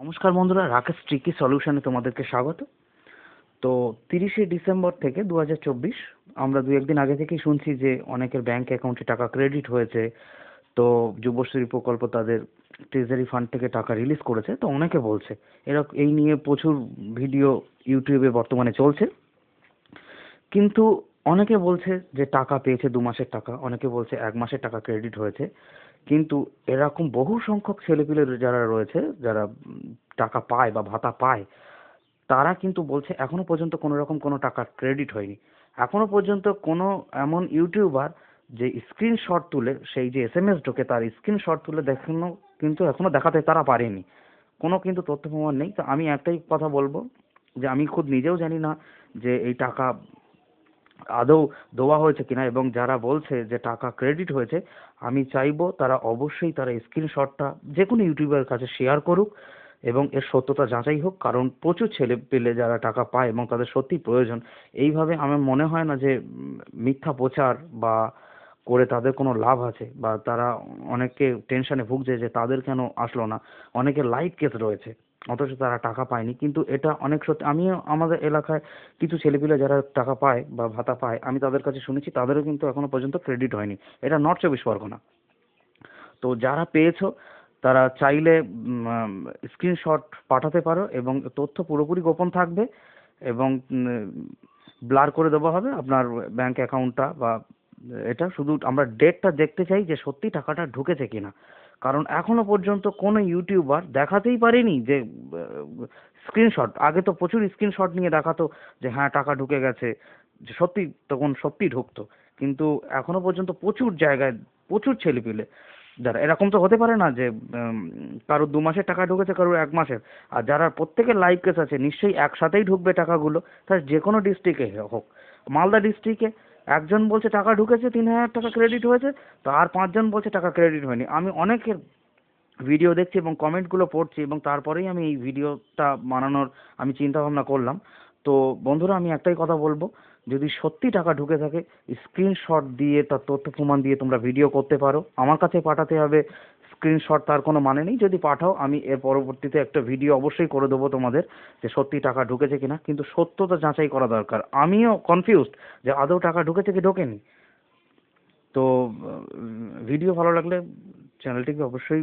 নমস্কার বন্ধুরা, রাকেশ ট্রিকি সলিউশনে তোমাদেরকে স্বাগত। তো তিরিশে ডিসেম্বর থেকে দু হাজার চব্বিশ, আমরা দু একদিন আগে থেকেই শুনছি যে অনেকের ব্যাংক অ্যাকাউন্টে টাকা ক্রেডিট হয়েছে। তো যুবশ্রী প্রকল্প তাদের ট্রেজারি ফান্ড থেকে টাকা রিলিজ করেছে। তো অনেকে বলছে এরকম এই নিয়ে প্রচুর ভিডিও ইউটিউবে বর্তমানে চলছে। কিন্তু অনেকে বলছে যে টাকা পেয়েছে দু মাসের টাকা, অনেকে বলছে এক মাসের টাকা ক্রেডিট হয়েছে। কিন্তু এরকম বহু সংখ্যক ছেলেপিলে যারা রয়েছে, যারা টাকা পায় বা ভাতা পায়, তারা কিন্তু বলছে এখনও পর্যন্ত কোনো রকম কোনো টাকা ক্রেডিট হয়নি। এখনও পর্যন্ত কোনো এমন ইউটিউবার যে স্ক্রিনশট তুলে, সেই যে এস এম এস ঢোকে, তার স্ক্রিনশট তুলে দেখানো কিন্তু এখনও দেখাতে তারা পারেনি। কোনো কিন্তু তথ্য প্রমাণ নেই। তো আমি একটাই কথা বলব যে আমি খুব নিজেও জানি না যে এই টাকা আদৌ দেওয়া হয়েছে কিনা এবং যারা বলছে যে টাকা ক্রেডিট হয়েছে, আমি চাইব তারা অবশ্যই তারা স্ক্রিনশটটা যে কোনো ইউটিউবের কাছে শেয়ার করুক এবং এর সত্যতা যাচাই হোক, কারণ প্রচুর ছেলে পেলে যারা টাকা পায় এবং তাদের সত্যিই প্রয়োজন। এইভাবে আমার মনে হয় না যে মিথ্যা প্রচার বা করে তাদের কোনো লাভ আছে বা তারা অনেকে টেনশনে ভুগছে যে তাদের কেন আসলো না? অনেকের লাইভ কেস রয়েছে, অথচ তারা টাকা পায়নি। কিন্তু এটা অনেক সত্যি, আমিও আমাদের এলাকায় কিছু ছেলেপিলে যারা টাকা পায় বা ভাতা পায়, আমি তাদের কাছে শুনেছি, তাদেরও কিন্তু এখনও পর্যন্ত ক্রেডিট হয়নি। এটা নর্থ চব্বিশ পরগনা তো যারা পেয়েছ, তারা চাইলে স্ক্রিনশট পাঠাতে পারো এবং তথ্য পুরোপুরি গোপন থাকবে এবং ব্লার করে দেওয়া হবে আপনার ব্যাংক অ্যাকাউন্টটা বা এটা শুধু আমরা ডেটটা দেখতে চাই যে সত্যি টাকাটা ঢুকেছে কিনা। কারণ এখনও পর্যন্ত কোনো ইউটিউবার দেখাতেই পারেনি যে স্ক্রিনশট আগে তো প্রচুর স্ক্রিনশট নিয়ে দেখাতো যে হ্যাঁ টাকা ঢুকে গেছে, যে সত্যি তখন সত্যি ঢুকতো। কিন্তু এখনও পর্যন্ত প্রচুর জায়গায়, প্রচুর ছেলেপিলে। যারা, এরকম তো হতে পারে না যে কারোর দু মাসের টাকা ঢুকেছে, কারোর এক মাসের। আর যারা প্রত্যেকের লাইভ কেস আছে, নিশ্চয়ই একসাথেই ঢুকবে টাকাগুলো তাই যে কোনো ডিস্ট্রিক্টে হোক। মালদা ডিস্ট্রিক্টে একজন বলছে টাকা ঢুকেছে, তিন হাজার টাকা ক্রেডিট হয়েছে, তো আর পাঁচজন বলছে টাকা ক্রেডিট হয়নি। আমি অনেকের ভিডিও দেখছি এবং কমেন্টগুলো পড়ছি এবং তারপরেই আমি এই ভিডিওটা বানানোর আমি চিন্তা ভাবনা করলাম। তো বন্ধুরা, আমি একটাই কথা বলব, যদি সত্যি টাকা ঢুকে থাকে স্ক্রিনশট দিয়ে তার তথ্য প্রমাণ দিয়ে তোমরা ভিডিও করতে পারো। আমার কাছে পাঠাতে হবে স্ক্রিনশট তার কোনো মানে নেই। যদি পাঠাও, আমি এর পরবর্তীতে একটা ভিডিও অবশ্যই করে দেবো তোমাদের যে সত্যি টাকা ঢুকেছে কিনা। কিন্তু সত্যতা যাচাই করা দরকার। আমিও কনফিউজড যে আদৌ টাকা ঢুকেছে কি ঢোকেনি। তো ভিডিও ভালো লাগলে চ্যানেলটিকে অবশ্যই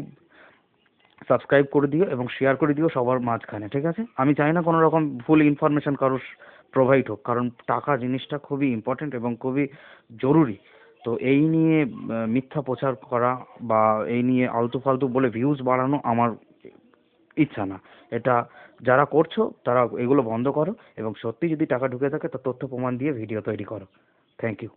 সাবস্ক্রাইব করে দিও এবং শেয়ার করে দিও সবার মাঝখানে, ঠিক আছে? আমি চাই না কোনো রকম ভুল ইনফরমেশন কারোর প্রোভাইড হোক। কারণ টাকা জিনিসটা খুবই ইম্পর্ট্যান্ট এবং খুবই জরুরি। তো এই নিয়ে মিথ্যা প্রচার করা বা এই নিয়ে আলতু ফালতু বলে ভিউজ বাড়ানো আমার ইচ্ছা না। এটা যারা করছ, তারা এগুলো বন্ধ করো এবং সত্যি যদি টাকা ঢুকে থাকে, তো তথ্য প্রমাণ দিয়ে ভিডিও তৈরি করো। Thank you